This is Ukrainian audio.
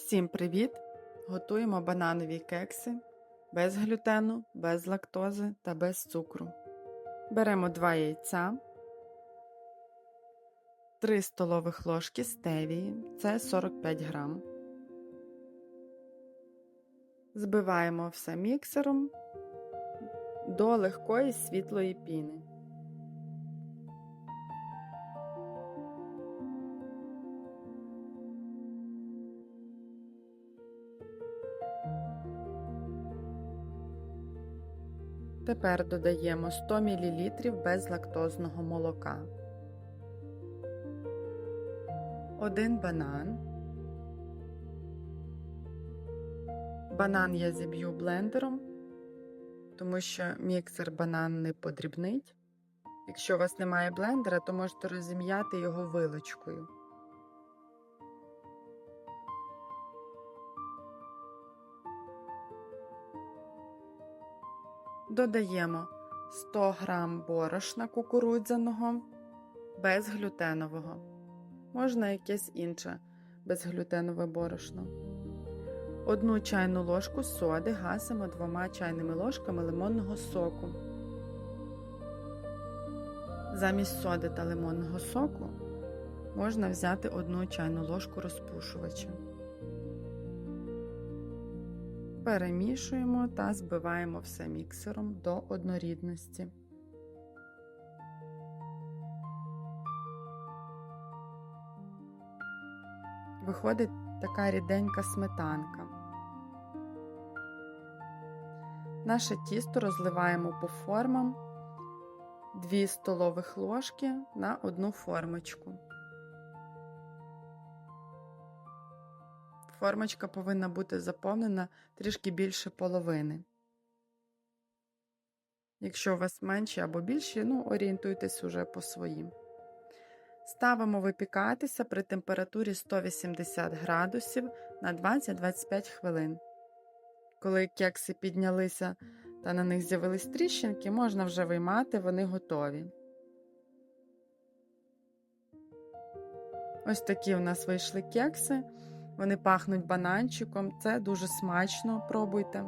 Всім привіт! Готуємо бананові кекси без глютену, без лактози та без цукру. Беремо 2 яйця, 3 столових ложки стевії, це 45 грам. Збиваємо все міксером до легкої світлої піни. Тепер додаємо 100 мл безлактозного молока, один банан. Банан я зіб'ю блендером, тому що міксер банан не подрібнить. Якщо у вас немає блендера, то можете розім'яти його вилочкою. Додаємо 100 г борошна кукурудзяного безглютенового. Можна якесь інше безглютенове борошно. Одну чайну ложку соди гасимо двома чайними ложками лимонного соку. Замість соди та лимонного соку можна взяти одну чайну ложку розпушувача. Перемішуємо та збиваємо все міксером до однорідності. Виходить така ріденька сметанка. Наше тісто розливаємо по формам 2 столових ложки на одну формочку. Формочка повинна бути заповнена трішки більше половини. Якщо у вас менші або більші, ну, орієнтуйтесь уже по своїм. Ставимо випікатися при температурі 180 градусів на 20-25 хвилин. Коли кекси піднялися та на них з'явились тріщинки, можна вже виймати, вони готові. Ось такі у нас вийшли кекси. Вони пахнуть бананчиком, це дуже смачно, пробуйте.